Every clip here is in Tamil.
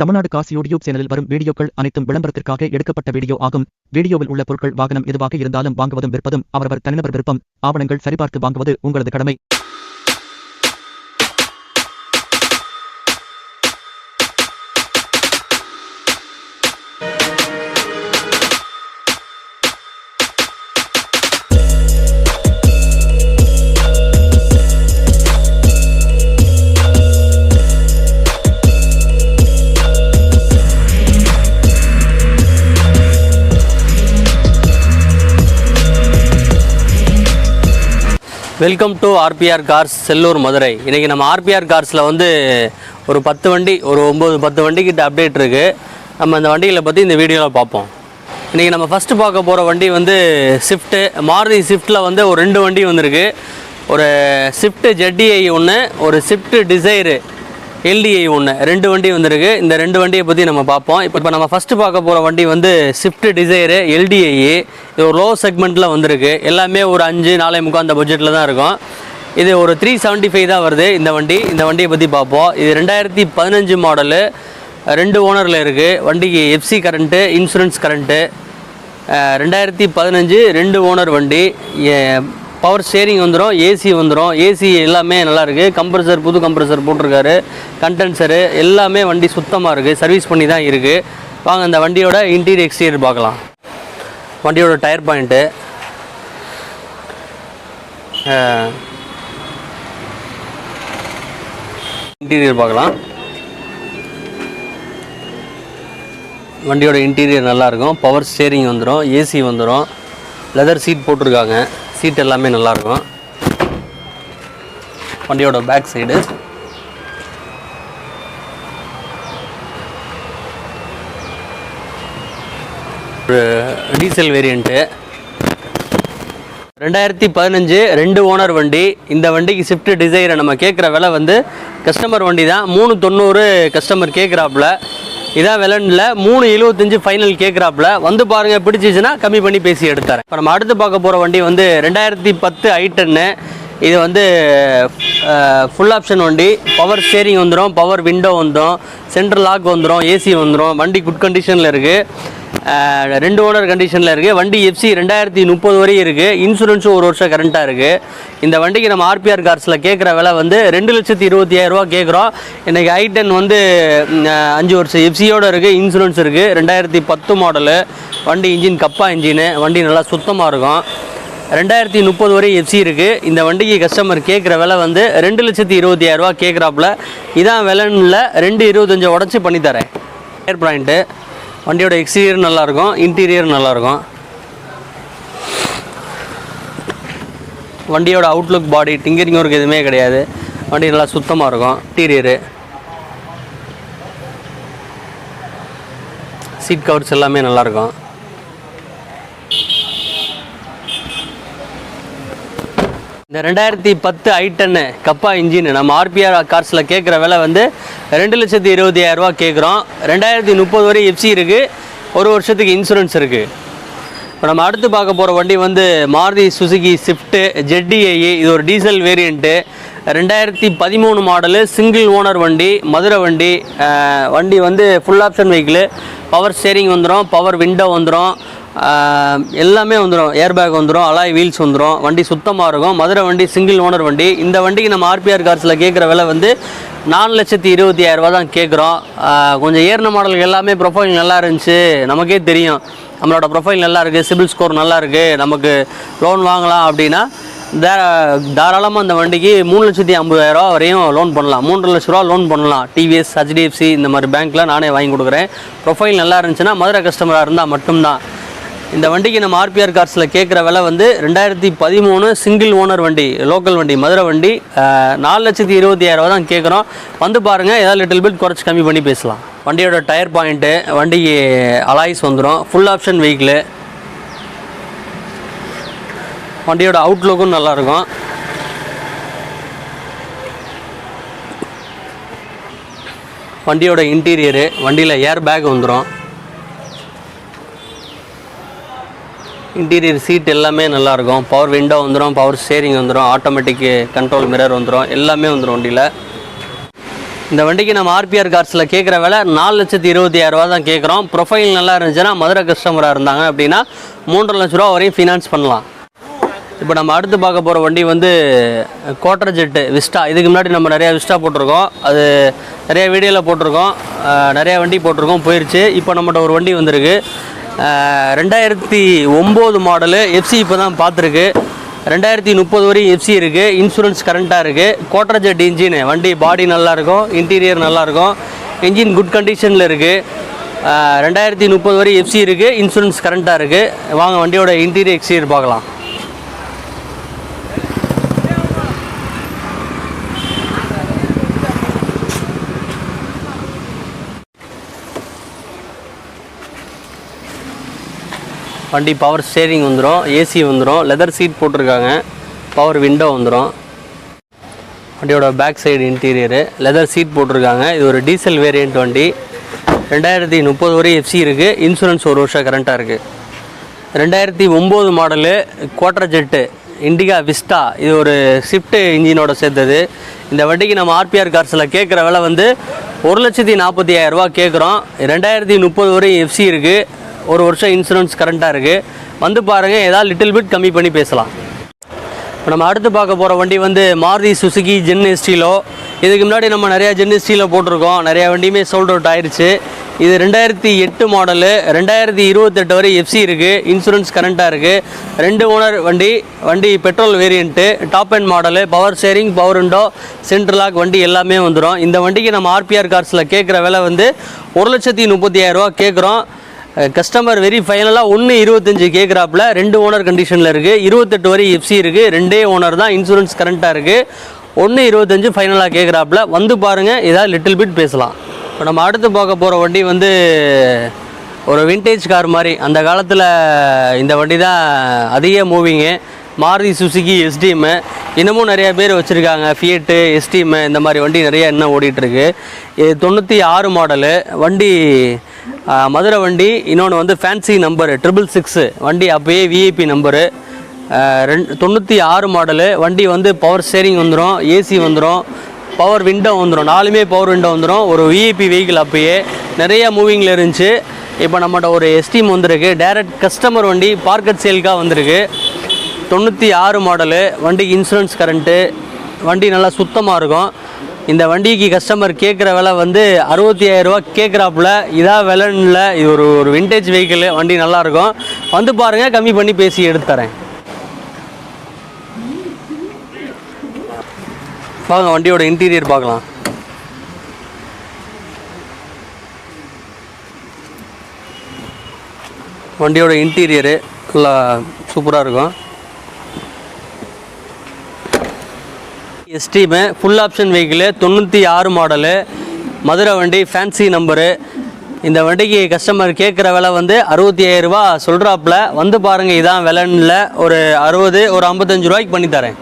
தமிழ்நாடு காசி யூடியூப் சேனலில் வரும் வீடியோக்கள் அனைத்தும் விளம்பரத்திற்காக எடுக்கப்பட்ட வீடியோ ஆகும். வீடியோவில் உள்ள பொருட்கள் வாகனம் எதுவாக இருந்தாலும் வாங்குவதும் விற்பதும் அவரவர் தனிநபர் விருப்பம் ஆவணங்கள் சரிபார்த்து வாங்குவது உங்களது கடமை. Welcome to RPR cars Sellur Madurai இன்றைக்கி நம்ம ஆர்பிஆர் கார்ஸில் வந்து ஒரு பத்து வண்டி ஒரு ஒம்பது பத்து வண்டிக்கிட்ட அப்டேட் இருக்குது நம்ம அந்த வண்டிகளை பற்றி இந்த வீடியோவில் பார்ப்போம். இன்றைக்கி நம்ம ஃபஸ்ட்டு பார்க்க போகிற வண்டி வந்து ஸ்விஃப்ட்டு மாருதி ஸ்விஃப்ட்டில் வந்து ஒரு ரெண்டு வண்டி வந்திருக்கு. ஒரு ஸ்விஃப்ட்டு ஜெட்டிஐ ஒன்று ஒரு ஸ்விஃப்ட்டு டிசைரு எல்டிஐ ஒன்று ரெண்டு வண்டி வந்திருக்கு. இந்த ரெண்டு வண்டியை பற்றி நம்ம பார்ப்போம். இப்போ இப்போ நம்ம ஃபஸ்ட்டு பார்க்க போகிற வண்டி வந்து ஸ்விஃப்ட் டிசைரு எல்டிஐ இது ஒரு லோ செக்மெண்ட்டில் வந்திருக்கு. எல்லாமே ஒரு அஞ்சு நாலே முக்கால் அந்த பட்ஜெட்டில் தான் இருக்கும். இது ஒரு த்ரீ செவன்ட்டி ஃபைவ் தான் வருது இந்த வண்டி. இந்த வண்டியை பற்றி பார்ப்போம். இது ரெண்டாயிரத்தி பதினஞ்சு மாடலு ரெண்டு ஓனரில் இருக்குது வண்டிக்கு எஃப்சி கரண்ட்டு இன்சூரன்ஸ் கரண்ட்டு ரெண்டாயிரத்தி பதினஞ்சு ரெண்டு ஓனர் வண்டி. பவர் ஸ்டேரிங் வந்துடும் ஏசி வந்துடும் ஏசி எல்லாமே நல்லாயிருக்கு கம்ப்ரஸர் புது கம்ப்ரஸர் போட்டிருக்காரு. கண்டென்சரு எல்லாமே வண்டி சுத்தமாக இருக்குது சர்வீஸ் பண்ணி தான் இருக்குது வாங்க அந்த வண்டியோட இன்டீரியர் எக்ஸ்டீரியர் பார்க்கலாம். வண்டியோட டயர் பாயிண்ட்டு இன்டீரியர் பார்க்கலாம். வண்டியோட இன்டீரியர் நல்லாயிருக்கும் பவர் ஸ்டேரிங் வந்துடும் ஏசி வந்துடும் லெதர் சீட் போட்டிருக்காங்க. சீட் எல்லாமே நல்லாயிருக்கும் வண்டியோட பேக் சைடு ஒரு டீசல் வேரியண்ட்டு ரெண்டாயிரத்தி பதினஞ்சு ரெண்டு ஓனர் வண்டி. இந்த வண்டிக்கு ஸ்விஃப்ட் டிசைரை நம்ம கேட்குற விலை வந்து கஸ்டமர் வண்டி தான் மூணு தொண்ணூறு கஸ்டமர் கேட்குறாப்புல. இதான் விலைன்ல மூணு எழுபத்தஞ்சு ஃபைனல் கேட்குறாப்புல வந்து பாருங்கள் பிடிச்சிச்சுன்னா கம்மி பண்ணி பேசி எடுத்தாரேன் இப்போ நம்ம அடுத்து பார்க்க போகிற வண்டி வந்து ரெண்டாயிரத்தி பத்து ஐட்டன்னு இது வந்து ஃபுல் ஆப்ஷன் வண்டி. பவர் ஸ்டேரிங் வந்துடும் பவர் விண்டோ வந்துடும் சென்ட்ரல் லாக் வந்துடும் ஏசி வந்துடும் வண்டி குட் கண்டிஷனில் இருக்குது ரெண்டு ஓனர் கண்டிஷனில் இருக்குது வண்டி எஃப்சி ரெண்டாயிரத்தி முப்பது வரையும் இருக்குது இன்சூரன்ஸும் ஒரு வருஷம் கரண்ட்டாக இருக்குது இந்த வண்டிக்கு நம்ம ஆர்பிஆர் கார்ஸில் கேட்குற விலை வந்து ரெண்டு லட்சத்தி இருபத்தி ஆயிரரூவா கேட்குறோம் இன்றைக்கி ஐ டென் வந்து அஞ்சு வருஷம் எஃப்சியோடு இருக்குது இன்சூரன்ஸ் இருக்குது ரெண்டாயிரத்தி பத்து மாடலு வண்டி இன்ஜின் கப்பா இன்ஜினு வண்டி நல்லா சுத்தமாக இருக்கும். ரெண்டாயிரத்தி முப்பது வரை எஃப்சி இருக்குது இந்த வண்டிக்கு கஸ்டமர் கேட்குற விலை வந்து ரெண்டு லட்சத்தி இருபத்தி ஆயிரரூவா கேட்குறாப்புல இதான் விலைன்ல ரெண்டு இருபத்தஞ்சை உடச்சி பண்ணித்தரேன். ஏர் பாயிண்ட்டு வண்டியோட எக்ஸ்டீரியர் நல்லாயிருக்கும் இன்டீரியர் நல்லாயிருக்கும். வண்டியோட அவுட்லுக் பாடி டிங்கரிங் ஒர்க் எதுவுமே கிடையாது. வண்டி நல்லா சுத்தமாக இருக்கும் இன்டீரியரு சீட் கவர்ஸ் எல்லாமே நல்லாயிருக்கும். இந்த ரெண்டாயிரத்தி பத்து ஐட்டன்னு கப்பா இன்ஜின். நம்ம ஆர்பிஆர் கார்ஸில் கேட்குற விலை வந்து ரெண்டு லட்சத்தி இருபத்தி ஆயிரரூவா கேட்குறோம். ரெண்டாயிரத்தி முப்பது வரை எஃப்சி இருக்குது ஒரு வருஷத்துக்கு இன்சூரன்ஸ் இருக்குது இப்போ நம்ம அடுத்து பார்க்க போகிற வண்டி வந்து மாருதி சுசுகி ஸ்விஃப்ட்டு ஜெட்டிஐ இது ஒரு டீசல் வேரியண்ட்டு ரெண்டாயிரத்தி பதிமூணு மாடலு சிங்கிள் ஓனர் வண்டி மதுரை வண்டி. வண்டி வந்து full option vehicle power steering வந்துடும் பவர் விண்டோ வந்துடும் எல்லாமே வந்துடும் ஏர்பேக் வந்துடும் அலாய் வீல்ஸ் வந்துடும் வண்டி சுத்தமாக இருக்கும். மதுரை வண்டி சிங்கிள் ஓனர் வண்டி. இந்த வண்டிக்கு நம்ம ஆர்பிஆர் கார்ஸில் கேட்குற விலை வந்து நாலு லட்சத்தி இருபத்தி ஆயிரரூபா தான் கேட்குறோம் கொஞ்சம் ஏறின மாடலுக்கு எல்லாமே ப்ரொஃபைல் நல்லா இருந்துச்சு. நமக்கே தெரியும். நம்மளோட ப்ரொஃபைல் நல்லா இருக்குது சிபில் ஸ்கோர் நல்லா இருக்குது நமக்கு லோன் வாங்கலாம் அப்படின்னா தா தாராளமாக அந்த வண்டிக்கு மூணு லட்சத்தி ஐம்பதாயிரரூவா வரையும் லோன் பண்ணலாம். மூன்று லட்ச ரூபா லோன் பண்ணலாம். டிவிஎஸ் ஹெச்டிஎஃப்சி இந்த மாதிரி பேங்க்கில் நானே வாங்கி கொடுக்குறேன். ப்ரொஃபைல் நல்லா இருந்துச்சுன்னா மதுரை கஸ்டமராக இருந்தால் மட்டும்தான். இந்த வண்டிக்கு நம்ம ஆர்பிஆர் கார்ஸில் கேட்குற விலை வந்து ரெண்டாயிரத்தி பதிமூணு சிங்கிள் ஓனர் வண்டி லோக்கல் வண்டி மதுரை வண்டி. நாலு லட்சத்தி இருபத்தி ஆயிரரூவா தான் கேட்குறோம். வந்து பாருங்கள் ஏதாவது லிட்டில் பிட் குறைச்சி கம்மி பண்ணி பேசலாம். வண்டியோட டயர் பாயிண்ட்டு வண்டிக்கு அலாய்ஸ் வந்துடும் ஃபுல் ஆப்ஷன் வெஹிக்கிளு வண்டியோட அவுட்லுக்கும் நல்லாயிருக்கும். வண்டியோட இன்டீரியரு வண்டியில் ஏர் பேக் வந்துடும் இன்டீரியர் சீட் எல்லாமே நல்லாயிருக்கும். பவர் விண்டோ வந்துடும் பவர் ஸ்டேரிங் வந்துடும் ஆட்டோமேட்டிக் கண்ட்ரோல் மிரர் வந்துடும் எல்லாமே வந்துடும் வண்டியில். இந்த வண்டிக்கு நம்ம ஆர்பிஆர் கார்ஸில் கேட்குற விலை நாலு லட்சத்தி இருபத்தி ஆயிரரூவா தான் கேட்குறோம் ப்ரொஃபைல் நல்லா இருந்துச்சுன்னா மதுரை கஸ்டமராக இருந்தாங்க அப்படின்னா மூன்றரை லட்ச ரூபா வரையும் ஃபினான்ஸ் பண்ணலாம். இப்போ நம்ம அடுத்து பார்க்க போகிற வண்டி வந்து கோட்டர் ஜெட்டு விஸ்டா இதுக்கு முன்னாடி நம்ம நிறையா விஸ்டா போட்டிருக்கோம். அது நிறைய வீடியோவில் போட்டிருக்கோம். நிறையா வண்டி போட்டிருக்கோம். போயிடுச்சு இப்போ நம்மகிட்ட ஒரு வண்டி வந்திருக்கு. ரெண்டாயிரத்தி ஒம்பது மாடலு எஃப்சி இப்போ தான் பார்த்துருக்கு. ரெண்டாயிரத்தி முப்பது வரையும் எஃப்சி இருக்குது இன்சூரன்ஸ் கரண்ட்டாக இருக்குது கோட்டர் ஜெட் இன்ஜின் வண்டி பாடி நல்லாயிருக்கும் இன்டீரியர் நல்லாயிருக்கும் இன்ஜின் குட் கண்டிஷனில் இருக்குது ரெண்டாயிரத்தி முப்பது வரை எஃப்சி இருக்குது இன்சூரன்ஸ் கரண்ட்டாக இருக்குது வாங்க வண்டியோட இன்டீரியர் எக்ஸ்டீரியர் பார்க்கலாம். வண்டி பவர் ஸ்டேரிங் வந்துடும் ஏசி வந்துடும் லெதர் சீட் போட்டிருக்காங்க. பவர் விண்டோ வந்துடும் வண்டியோட back side interior leather seat போட்டிருக்காங்க. இது ஒரு டீசல் வேரியண்ட் வண்டி. ரெண்டாயிரத்தி முப்பது வரை எஃப்சி இருக்குது இன்சூரன்ஸ் ஒரு வருஷம் கரண்ட்டாக இருக்குது ரெண்டாயிரத்தி ஒம்பது model Quadrajet Indica Vista இது ஒரு ஷிஃப்ட் இன்ஜினோட சேர்த்தது இந்த வண்டிக்கு நம்ம ஆர்பிஆர் கார்ஸில் கேட்குற விலை வந்து ஒரு லட்சத்தி நாற்பத்தி ஆயிரரூவா கேட்குறோம் ரெண்டாயிரத்தி முப்பது வரை எஃப்சி இருக்குது ஒரு வருஷம் இன்சூரன்ஸ் கரண்ட்டாக இருக்குது வந்து பாருங்கள் ஏதாவது லிட்டில் பிட் கம்மி பண்ணி பேசலாம். இப்போ நம்ம அடுத்து பார்க்க போகிற வண்டி வந்து மாருதி சுசுகி ஜென் எஸ்டிலோ இதுக்கு முன்னாடி நம்ம நிறையா ஜென் எஸ்டியில் போட்டிருக்கோம். நிறையா வண்டியுமே சோல்ட் அவுட் ஆயிடுச்சு இது ரெண்டாயிரத்தி எட்டு மாடலு ரெண்டாயிரத்தி இருபத்தெட்டு வரை எஃப்சி இருக்குது இன்சூரன்ஸ் கரண்ட்டாக இருக்குது ரெண்டு ஓனர் வண்டி வண்டி petrol variant top end model power steering power window central lock வண்டி எல்லாமே வந்துடும் இந்த வண்டிக்கு நம்ம ஆர்பிஆர் கார்ஸில் கேட்குற விலை வந்து ஒரு லட்சத்தி முப்பத்தி ஆயிரரூவா கேட்குறோம். கஸ்டமர் வெரி ஃபைனலாக ஒன்று இருபத்தஞ்சு கேட்குறாப்புல ரெண்டு ஓனர் கண்டிஷனில் இருக்குது இருபத்தெட்டு வரை எஃப்சி இருக்குது ரெண்டே ஓனர் தான் இன்சூரன்ஸ் கரண்ட்டாக இருக்குது ஒன்று இருபத்தஞ்சு ஃபைனலாக கேட்குறாப்புல வந்து பாருங்கள் ஏதாவது லிட்டில் பிட் பேசலாம். இப்போ நம்ம அடுத்து பார்க்க போகிற வண்டி வந்து ஒரு வின்டேஜ் கார் மாதிரி. அந்த காலத்தில் இந்த வண்டி தான் அதிக மூவிங்கு மாருதி சுசுகி எஸ்டிஎம்மு இன்னமும் நிறைய பேர் வச்சுருக்காங்க ஃபியட்டு எஸ்டிஎம்மு இந்த மாதிரி வண்டி நிறைய இன்னும் ஓடிட்டுருக்கு இது தொண்ணூற்றி ஆறு மாடலு வண்டி மதுரை வண்டி இன்னொன்று வந்து ஃபேன்சி நம்பரு ட்ரிபிள் சிக்ஸு வண்டி அப்போயே விஐபி நம்பரு ரெண்டு தொண்ணூற்றி ஆறு மாடலு வண்டி வந்து பவர் ஸ்டேரிங் வந்துடும் ஏசி வந்துடும் பவர் விண்டோ வந்துடும் நாலுமே பவர் விண்டோ வந்துடும் ஒரு விஐபி வெஹிக்கிள் அப்போயே. நிறைய மூவிங்கில் இருந்துச்சு. இப்போ நம்மகிட்ட ஒரு எஸ்டீம் வந்திருக்கு. டைரக்ட் கஸ்டமர் வண்டி பார்க்கட் சேலுக்காக வந்திருக்கு. தொண்ணூற்றி ஆறு மாடலு வண்டிக்கு இன்சூரன்ஸ் கரண்ட்டு வண்டி நல்லா சுத்தமாக இருக்கும். இந்த வண்டிக்கு கஸ்டமர் கேட்குற விலை வந்து அறுபத்தி ஆயிரரூவா கேட்குறாப்புல இதான் விலைன்னு இல்லை இது ஒரு ஒரு விண்டேஜ் வெஹிக்கிள் வண்டி நல்லாயிருக்கும். வந்து பாருங்கள் கம்மி பண்ணி பேசி எடுத்து தரேன் வாங்க வண்டியோட இன்டீரியர் பார்க்கலாம். வண்டியோட இன்டீரியரு நல்லா சூப்பராக இருக்கும். எஸ்டிமு ஃபுல் ஆப்ஷன் வெஹிக்கிளு தொண்ணூற்றி ஆறு மாடலு மதுரை வண்டி ஃபேன்சி நம்பரு இந்த வண்டிக்கு கஸ்டமர் கேட்குற விலை வந்து அறுபத்தி ஐயாயிரரூபா சொல்கிறாப்புல வந்து பாருங்கள் இதான் விலைன்னு ஒரு அறுபது ஒரு ஐம்பத்தஞ்சு ரூபாய்க்கு பண்ணி தரேன்.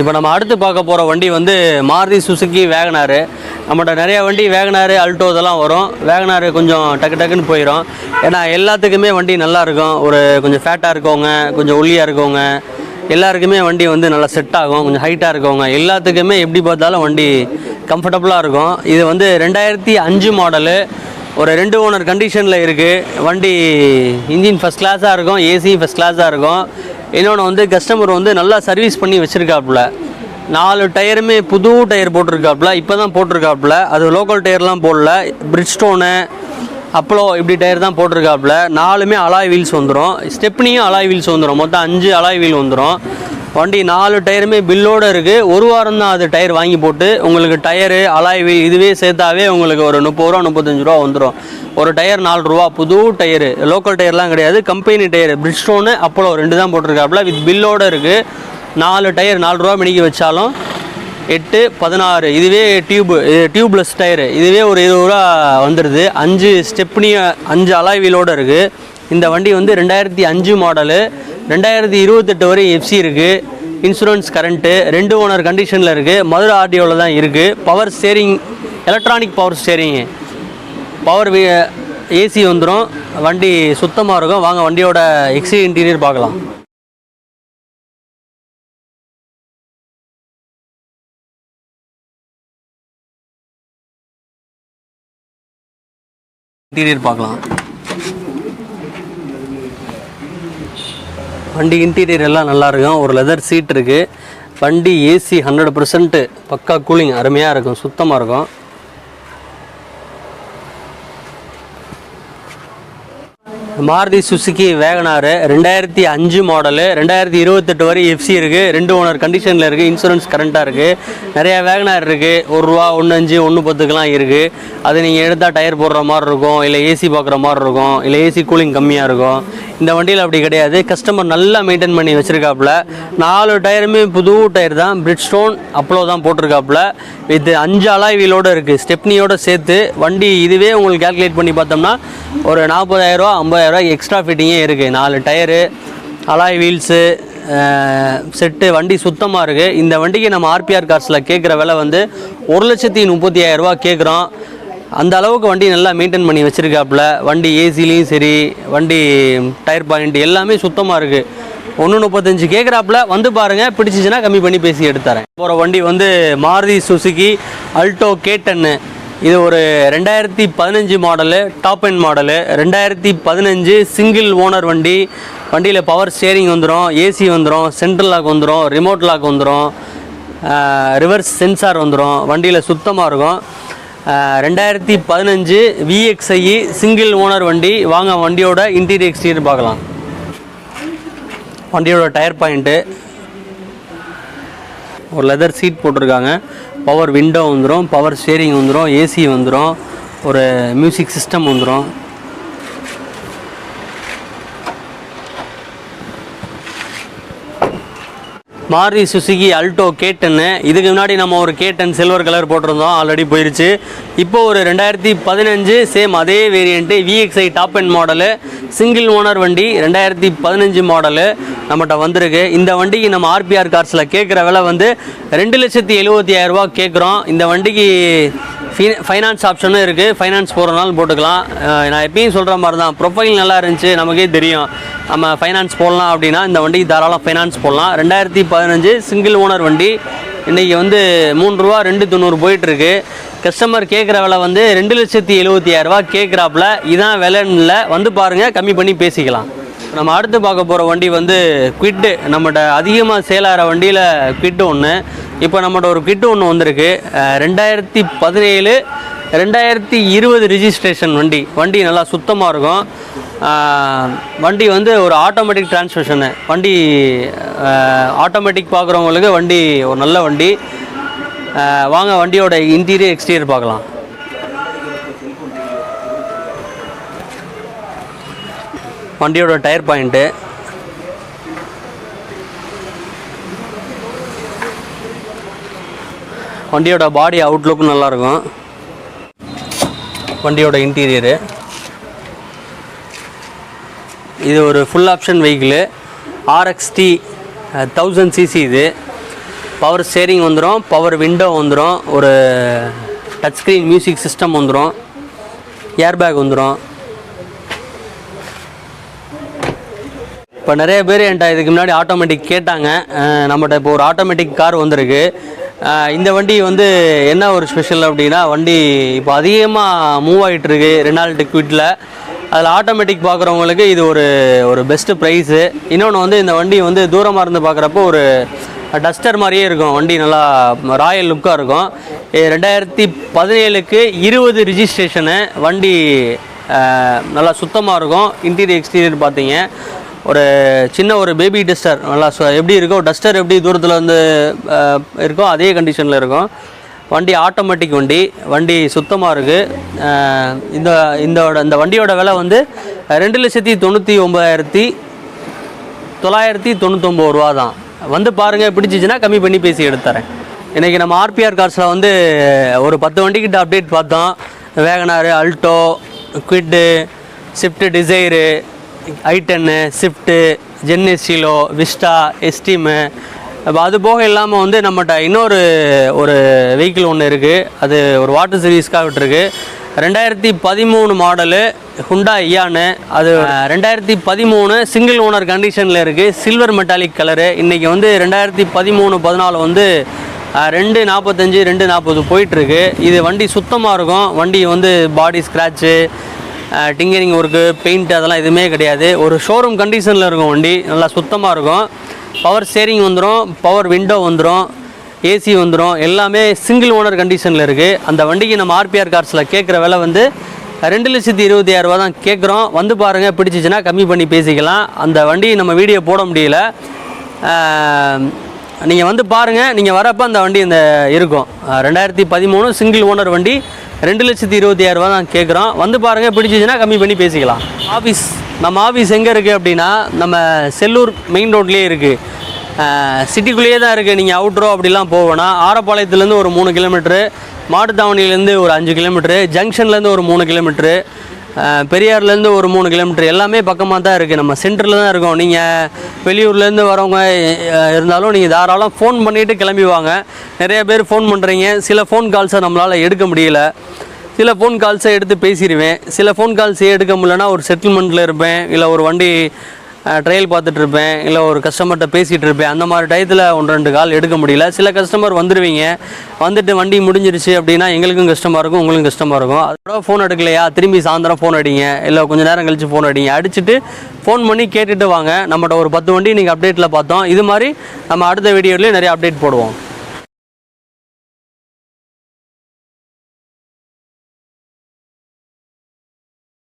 இப்போ நம்ம அடுத்து பார்க்க போகிற வண்டி வந்து மாருதி சுசுகி வேகனாரு. நம்மகிட்ட நிறைய வண்டி வேகனாரு அல்டோ இதெல்லாம் வரும். வேகனாரு கொஞ்சம் டக்கு டக்குன்னு போயிடும் ஏன்னா எல்லாத்துக்குமே வண்டி நல்லா இருக்கும். ஒரு கொஞ்சம் ஃபேட்டாக இருக்கவங்க கொஞ்சம் ஒல்லியாக இருக்கவங்க எல்லாருக்குமே வண்டி வந்து நல்லா செட் ஆகும். கொஞ்சம் ஹைட்டாக இருக்கவங்க. எல்லாத்துக்குமே எப்படி பார்த்தாலும் வண்டி கம்ஃபர்டபுளாக இருக்கும். இது வந்து ரெண்டாயிரத்தி அஞ்சு மாடலு ஒரு ரெண்டு ஓனர் கண்டிஷனில் இருக்குது வண்டி இன்ஜின் ஃபஸ்ட் கிளாஸாக இருக்கும். ஏசி ஃபஸ்ட் கிளாஸாக இருக்கும். இன்னொன்று வந்து கஸ்டமர் வந்து நல்லா சர்வீஸ் பண்ணி வச்சுருக்காப்புல. நாலு டயருமே புது டயர் போட்டிருக்காப்புல. இப்போ தான் போட்டிருக்காப்புல. அது லோக்கல் டயர்லாம் போடல. பிரிட்ஜ் ஸ்டோனு அப்பளோ இப்படி டயர் தான் போட்டிருக்காப்புல. நாலுமே அலாய் வீல்ஸ் வந்துடும் ஸ்டெப்னியும் அலாய் வீல்ஸ் வந்துடும் மொத்தம் அஞ்சு அலாய் வீல் வந்துடும் வண்டி நாலு டயருமே பில்லோடு இருக்குது ஒரு வாரம் தான் அது டயர் வாங்கி போட்டு உங்களுக்கு டயரு அலாய் வீல் இதுவே சேர்த்தாவே உங்களுக்கு ஒரு முப்பது ரூபா முப்பத்தஞ்சு ரூபா வந்துடும் ஒரு டயர் நாலு ரூபா. புது டயரு. லோக்கல் டயர்லாம் கிடையாது. Company tyre. பிரிட்ஸ்டோனு அப்பளோ ரெண்டு தான் போட்டிருக்காப்புல. வித் பில்லோடு இருக்குது நாலு டயர் நாலு ரூபா மணிக்கு வச்சாலும் எட்டு பதினாறு இதுவே டியூபு இது டியூப்லெஸ் டயரு. இதுவே ஒரு இருபது ரூபா வந்துடுது அஞ்சு ஸ்டெப்னி அஞ்சு அலாய்வீலோடு இருக்குது இந்த வண்டி வந்து ரெண்டாயிரத்தி அஞ்சு மாடலு. ரெண்டாயிரத்தி இருபத்தெட்டு வரை எஃப்சி இருக்குது இன்சூரன்ஸ் கரண்ட்டு ரெண்டு ஓனர் கண்டிஷனில் இருக்குது மதுரை ஆர்டிஓவில் தான் இருக்குது power steering electronic power steering. Power AC வந்துடும் வண்டி சுத்தமாக இருக்கும். வாங்க வண்டியோட எக்ஸி இன்டீரியர் பார்க்கலாம். இன்டீரியர் பார்க்கலாம். வண்டி இன்டீரியர் எல்லாம் நல்லா இருக்கும். ஒரு லெதர் சீட் இருக்கு. வண்டி ஏசி ஹண்ட்ரட் பர்சன்ட்டு பக்கா கூலிங் அருமையாக இருக்கும் சுத்தமாக இருக்கும். மாருதி சுசுகி வேகனாரு ரெண்டாயிரத்தி அஞ்சு மாடலு ரெண்டாயிரத்தி இருபத்தெட்டு வரை எஃப்சி இருக்குது ரெண்டு ஓனர் கண்டிஷனில் இருக்குது இன்சூரன்ஸ் கரண்ட்டாக இருக்குது நிறையா வேகனார் இருக்குது ஒரு ரூபா ஒன்று அஞ்சு ஒன்று பத்துக்கெலாம் இருக்குது அது நீங்கள் எடுத்தால் டயர் போடுற மாதிரி இருக்கும். இல்லை ஏசி பார்க்குற மாதிரி இருக்கும். இல்லை ஏசி கூலிங் கம்மியாக இருக்கும். இந்த வண்டியில் அப்படி கிடையாது. கஸ்டமர் நல்லா மெயின்டைன் பண்ணி வச்சுருக்காப்புல. நாலு டயருமே புது டயர் தான். பிரிட் ஸ்டோன் அப்ளோ தான் போட்டிருக்காப்புல. வித் அஞ்சு அலாய் வீலோடு இருக்குது ஸ்டெப்னியோடு சேர்த்து வண்டி இதுவே உங்களுக்கு கால்குலேட் பண்ணி பார்த்தோம்னா ஒரு நாற்பதாயிரரூவா ஐம்பதாயிரரூவா எக்ஸ்ட்ரா ஃபிட்டிங்கே இருக்குது நாலு டயரு அலாய் வீல்ஸு செட்டு வண்டி சுத்தமாக இருக்குது இந்த வண்டிக்கு நம்ம ஆர்பிஆர் கார்ஸில் கேட்குற விலை வந்து ஒரு லட்சத்தி முப்பத்தி ஆயிரரூவா கேட்குறோம் அந்த அளவுக்கு வண்டி நல்லா மெயின்டைன் பண்ணி வச்சுருக்காப்புல. வண்டி ஏசிலையும் சரி வண்டி டயர் பாயிண்ட் எல்லாமே சுத்தமாக இருக்குது ஒன்று முப்பத்தஞ்சு கேட்குறாப்புல வந்து பாருங்கள் பிடிச்சிச்சின்னா கம்மி பண்ணி பேசி எடுத்துறேன். போகிற வண்டி வந்து மாருதி சுசுகி அல்டோ கேட்டன்னு இது ஒரு ரெண்டாயிரத்தி பதினஞ்சு மாடலு டாப் எண்ட் மாடலு. ரெண்டாயிரத்தி பதினஞ்சு சிங்கிள் ஓனர் வண்டி. வண்டியில் பவர் ஸ்டேரிங் வந்துடும் ஏசி வந்துடும் சென்ட்ரல் லாக் வந்துடும் ரிமோட் லாக் வந்துடும் ரிவர்ஸ் சென்சார் வந்துடும் வண்டியில் சுத்தமாக இருக்கும். ரெண்டாயிரத்தி பதினஞ்சு விஎக்ஸ்ஐ சிங்கிள் ஓனர் வண்டி. வாங்க வண்டியோட இன்டீரியர் எக்ஸ்டீரியர் பார்க்கலாம். வண்டியோட டயர் பாயிண்ட்டு ஒரு லெதர் சீட் போட்டிருக்காங்க. பவர் விண்டோ வந்துடும் பவர் ஸ்டேரிங் வந்துடும் ஏசி வந்துடும் ஒரு மியூசிக் சிஸ்டம் வந்துடும் மாருதி சுசுகி அல்டோ கே டென்னு இதுக்கு முன்னாடி நம்ம ஒரு கே டென் சில்வர் கலர் போட்டிருந்தோம். ஆல்ரெடி போயிடுச்சு இப்போ ஒரு ரெண்டாயிரத்தி பதினஞ்சு சேம் அதே variant VXI top end model single owner வண்டி ரெண்டாயிரத்தி பதினஞ்சு மாடலு நம்மகிட்ட வந்திருக்கு. இந்த வண்டிக்கு நம்ம ஆர்பிஆர் கார்ஸில் கேட்குற விலை வந்து ரெண்டு லட்சத்தி எழுபத்தி ஆயிரரூபா கேட்குறோம். இந்த வண்டிக்கு ஃபைனான்ஸ் ஆப்ஷனும் இருக்குது ஃபைனான்ஸ் போகிறனாலும் போட்டுக்கலாம். நான் எப்பயும் சொல்கிற மாதிரி தான் ப்ரொஃபைல் நல்லா இருந்துச்சு. நமக்கே தெரியும். நம்ம ஃபைனான்ஸ் போடலாம் அப்படின்னா இந்த வண்டிக்கு தாராளம் ஃபைனான்ஸ் போடலாம். ரெண்டாயிரத்தி பதினஞ்சு சிங்கிள் ஓனர் வண்டி. இன்றைக்கி வந்து மூணு ரூபா ரெண்டு தொண்ணூறு போயிட்டுருக்கு. கஸ்டமர் கேட்குற விலை வந்து ரெண்டு லட்சத்தி எழுபத்தி ஆயிரரூபா கேட்குறாப்புல இதான் விலைன்னு இல்லை வந்து பாருங்கள் கம்மி பண்ணி பேசிக்கலாம். நம்ம அடுத்து பார்க்க போகிற வண்டி வந்து குவிட்டு நம்மகிட்ட அதிகமாக சேலாகிற வண்டியில் குவிட்டு ஒன்று இப்போ நம்மகிட்ட ஒரு குவிட்டு ஒன்று வந்திருக்கு. ரெண்டாயிரத்தி பதினேழு ரெண்டாயிரத்தி இருபது ரிஜிஸ்ட்ரேஷன் வண்டி. வண்டி நல்லா சுத்தமாக இருக்கும். வண்டி வந்து ஒரு ஆட்டோமேட்டிக் டிரான்ஸ்மிஷனு வண்டி ஆட்டோமேட்டிக் பார்க்குறவங்களுக்கு வண்டி ஒரு நல்ல வண்டி. வாங்க வண்டியோட இன்டீரியர் எக்ஸ்டீரியர் பார்க்கலாம். வண்டியோட டயர் பாயிண்ட்டு. வண்டியோட பாடி அவுட்லுக்கும் நல்லாயிருக்கும் வண்டியோட இன்டீரியரு இது ஒரு full option vehicle RXT thousand CC இது. பவர் ஸ்டேரிங் வந்துடும் பவர் விண்டோ வந்துடும் ஒரு டச் ஸ்க்ரீன் மியூசிக் சிஸ்டம் வந்துடும் ஏர்பேக் வந்துடும் இப்போ நிறைய பேர் என்கிட்ட இதுக்கு முன்னாடி ஆட்டோமேட்டிக் கேட்டாங்க. நம்மகிட்ட இப்போ ஒரு ஆட்டோமேட்டிக் கார் வந்திருக்கு. இந்த வண்டி வந்து என்ன ஒரு ஸ்பெஷல் அப்படின்னா வண்டி இப்போ அதிகமாக மூவ் ஆகிட்டுருக்கு ரெனால்ட் குவிட்டில் அதில் ஆட்டோமேட்டிக் பார்க்குறவங்களுக்கு இது ஒரு ஒரு பெஸ்ட்டு ப்ரைஸு இன்னொன்று வந்து இந்த வண்டி வந்து தூரமாக இருந்து பார்க்குறப்போ ஒரு டஸ்டர் மாதிரியே இருக்கும். வண்டி நல்லா ராயல் லுக்காக இருக்கும். இது ரெண்டாயிரத்தி பதினேழுக்கு இருபது ரிஜிஸ்ட்ரேஷனு வண்டி நல்லா சுத்தமாக இருக்கும். இன்டீரியர் எக்ஸ்டீரியர் பார்த்தீங்க. ஒரு சின்ன ஒரு பேபி டஸ்டர் நல்லா எப்படி இருக்கோ டஸ்டர் எப்படி தூரத்தில் வந்து இருக்கோ அதே கண்டிஷனில் இருக்கும். வண்டி ஆட்டோமேட்டிக் வண்டி. வண்டி சுத்தமாக இருக்குது இந்த இந்த இந்த வண்டியோட விலை வந்து ரெண்டு லட்சத்தி தொண்ணூற்றி ஒம்பதாயிரத்தி தொள்ளாயிரத்தி தொண்ணூத்தொம்பது ரூபா தான். வந்து பாருங்கள் பிடிச்சிச்சின்னா கம்மி பண்ணி பேசி எடுத்துறேன் இன்றைக்கி நம்ம ஆர்பிஆர் கார்ஸில் வந்து ஒரு பத்து வண்டிக்கிட்ட அப்டேட் பார்த்தோம். Wagon R Alto Kwid Swift Dzire I ten Swift Zen Estilo Vista Esteem அப்போ அது போக இல்லாமல் வந்து நம்மகிட்ட இன்னொரு ஒரு வெஹிக்கிள் ஒன்று இருக்குது அது ஒரு வாட்டர் சர்வீஸ்க்காக விட்டுருக்கு. ரெண்டாயிரத்தி பதிமூணு மாடலு ஹுண்டா இயானு அது ரெண்டாயிரத்தி பதிமூணு சிங்கிள் ஓனர் கண்டிஷனில் இருக்குது சில்வர் மெட்டாலிக் கலரு இன்றைக்கி வந்து ரெண்டாயிரத்தி பதிமூணு பதினாலு வந்து ரெண்டு நாற்பத்தஞ்சு ரெண்டு நாற்பது போயிட்டுருக்கு இது வண்டி சுத்தமாக இருக்கும். வண்டி வந்து body scratch tinkering work paint அதெல்லாம் எதுவுமே கிடையாது. ஒரு ஷோரூம் கண்டிஷனில் இருக்கும் வண்டி நல்லா சுத்தமாக இருக்கும். பவர் ஸ்டேரிங் வந்துடும் பவர் விண்டோ வந்துடும் ஏசி வந்துடும் எல்லாமே சிங்கிள் ஓனர் கண்டிஷனில் இருக்குது அந்த வண்டிக்கு நம்ம ஆர்பிஆர் கார்ஸில் கேட்குற விலை வந்து ரெண்டு லட்சத்தி இருபத்தி ஆறுரூவா தான் கேட்குறோம். வந்து பாருங்கள் பிடிச்சிச்சின்னா கம்மி பண்ணி பேசிக்கலாம். அந்த வண்டி நம்ம வீடியோ போட முடியல. நீங்கள் வந்து பாருங்கள் நீங்கள் வரப்போ அந்த வண்டி இந்த இருக்கும். ரெண்டாயிரத்தி பதிமூணு சிங்கிள் ஓனர் வண்டி ரெண்டு லட்சத்தி இருபத்தி ஆயிரரூபா தான் கேட்குறோம் வந்து பாருங்கள் பிடிச்சிச்சின்னா கம்மி பண்ணி பேசிக்கலாம். ஆஃபீஸ் நம்ம ஆஃபீஸ் எங்கே இருக்குது அப்படின்னா நம்ம செல்லூர் மெயின் ரோட்லேயே இருக்குது சிட்டிக்குள்ளேயே தான் இருக்குது நீங்கள் அவுட்ரோ அப்படிலாம் போகணும் ஆரப்பாளையத்துலேருந்து ஒரு மூணு கிலோமீட்ரு மாட்டுத்தாவணிலேருந்து ஒரு அஞ்சு கிலோமீட்ரு ஜங்ஷன்லேருந்து ஒரு மூணு கிலோமீட்ரு பெரியார்லேருந்து ஒரு மூணு கிலோமீட்டர் எல்லாமே பக்கமாக தான் இருக்குது நம்ம சென்டரில் தான் இருக்கோம். நீங்கள் வெளியூர்லேருந்து வரவங்க இருந்தாலும் நீங்கள் தாராளம் ஃபோன் பண்ணிவிட்டு கிளம்பி வாங்க நிறைய பேர் ஃபோன் பண்ணுறீங்க சில ஃபோன் கால்ஸை நம்மளால் எடுக்க முடியல. சில ஃபோன் கால்ஸை எடுத்து பேசிடுவேன். சில ஃபோன் கால்ஸே எடுக்க முடியலன்னா ஒரு செட்டில்மெண்ட்டில் இருப்பேன். இல்லை ஒரு வண்டி ட்ரையல் பார்த்துட்டு இருப்பேன் இல்லை ஒரு கஸ்டமர்கிட்ட பேசிகிட்டு இருப்பேன் அந்த மாதிரி டயத்தில் ஒன்று ரெண்டு கால் எடுக்க முடியல. சில கஸ்டமர் வந்துடுவீங்க வந்துட்டு வண்டி முடிஞ்சிருச்சு அப்படின்னா எங்களுக்கும் கஷ்டமாக இருக்கும் உங்களுக்கும் கஷ்டமாக இருக்கும். அதோட ஃபோன் எடுக்கலையா? திரும்பி சாயந்தரம் ஃபோன் அடிங்க. இல்லை கொஞ்சம் நேரம் கழித்து ஃபோன் அடிங்க. அடிச்சுட்டு ஃபோன் பண்ணி கேட்டுட்டு வாங்க. நம்மகிட்ட ஒரு பத்து வண்டி நீங்கள் அப்டேட்டில் பார்த்தோம். இது மாதிரி நம்ம அடுத்த வீடியோலேயும் நிறைய அப்டேட் போடுவோம்.